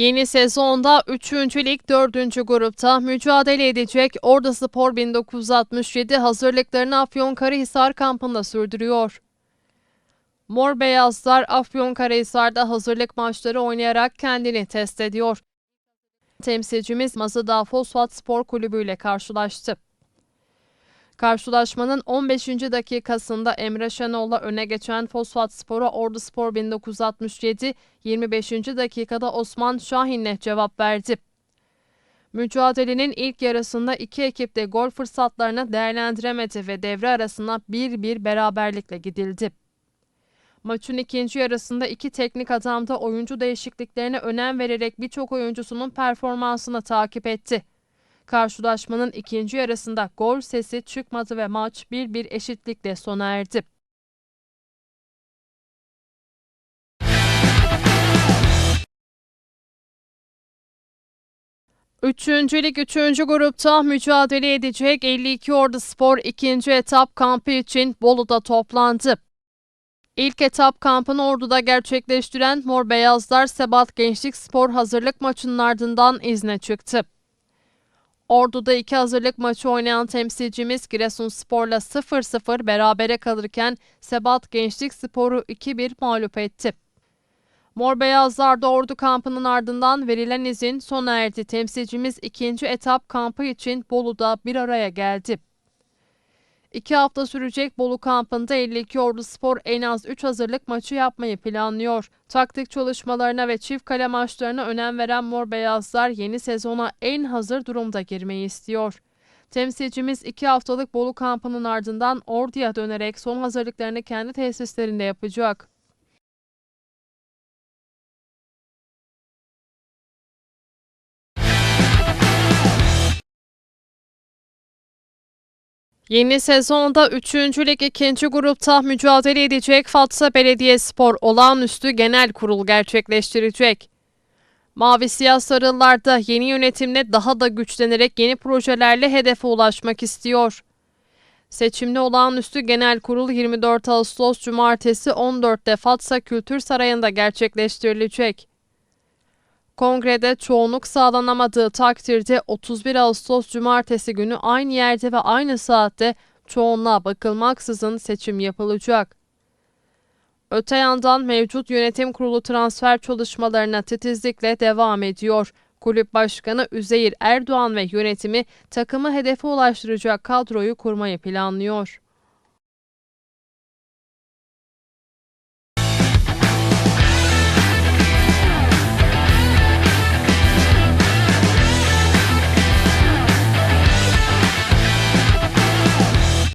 Yeni sezonda 3. lig 4. grupta mücadele edecek Ordu Spor 1967 hazırlıklarını Afyonkarahisar kampında sürdürüyor. Mor Beyazlar Afyonkarahisar'da hazırlık maçları oynayarak kendini test ediyor. Temsilcimiz Mazıdağ Fosfat Spor Kulübü ile karşılaştı. Karşılaşmanın 15. dakikasında Emre Şenol'la öne geçen Fosfat Spor'a Ordu Spor 1967, 25. dakikada Osman Şahin'le cevap verdi. Mücadelenin ilk yarısında iki ekip de gol fırsatlarını değerlendiremedi ve devre arasına 1-1 beraberlikle gidildi. Maçın ikinci yarısında iki teknik adam da oyuncu değişikliklerine önem vererek birçok oyuncusunun performansını takip etti. Karşılaşmanın ikinci yarısında gol sesi çıkmadı ve maç 1-1 eşitlikle sona erdi. Üçüncülük 3. grupta mücadele edecek 52 Ordu Spor ikinci etap kampı için Bolu'da toplandı. İlk etap kampını Ordu'da gerçekleştiren Mor Beyazlar Sebat Gençlik Spor hazırlık maçının ardından izne çıktı. Ordu'da iki hazırlık maçı oynayan temsilcimiz Giresunspor'la 0-0 berabere kalırken Sebat Gençlik Spor'u 2-1 mağlup etti. Mor Beyazlar da Ordu kampının ardından verilen izin sona erdi. Temsilcimiz ikinci etap kampı için Bolu'da bir araya geldi. İki hafta sürecek Bolu kampında 52 Ordu Spor en az 3 hazırlık maçı yapmayı planlıyor. Taktik çalışmalarına ve çift kale maçlarına önem veren Mor Beyazlar yeni sezona en hazır durumda girmeyi istiyor. Temsilcimiz iki haftalık Bolu kampının ardından Ordu'ya dönerek son hazırlıklarını kendi tesislerinde yapacak. Yeni sezonda 3. Lig 2. grupta mücadele edecek Fatsa Belediyespor olağanüstü genel kurul gerçekleştirecek. Mavi Siyah Sarılar da yeni yönetimle daha da güçlenerek yeni projelerle hedefe ulaşmak istiyor. Seçimli olağanüstü genel kurul 24 Ağustos Cumartesi 14'te Fatsa Kültür Sarayı'nda gerçekleştirilecek. Kongrede çoğunluk sağlanamadığı takdirde 31 Ağustos Cumartesi günü aynı yerde ve aynı saatte çoğunluğa bakılmaksızın seçim yapılacak. Öte yandan mevcut yönetim kurulu transfer çalışmalarına titizlikle devam ediyor. Kulüp Başkanı Üzeyir Erdoğan ve yönetimi takımı hedefe ulaştıracak kadroyu kurmayı planlıyor.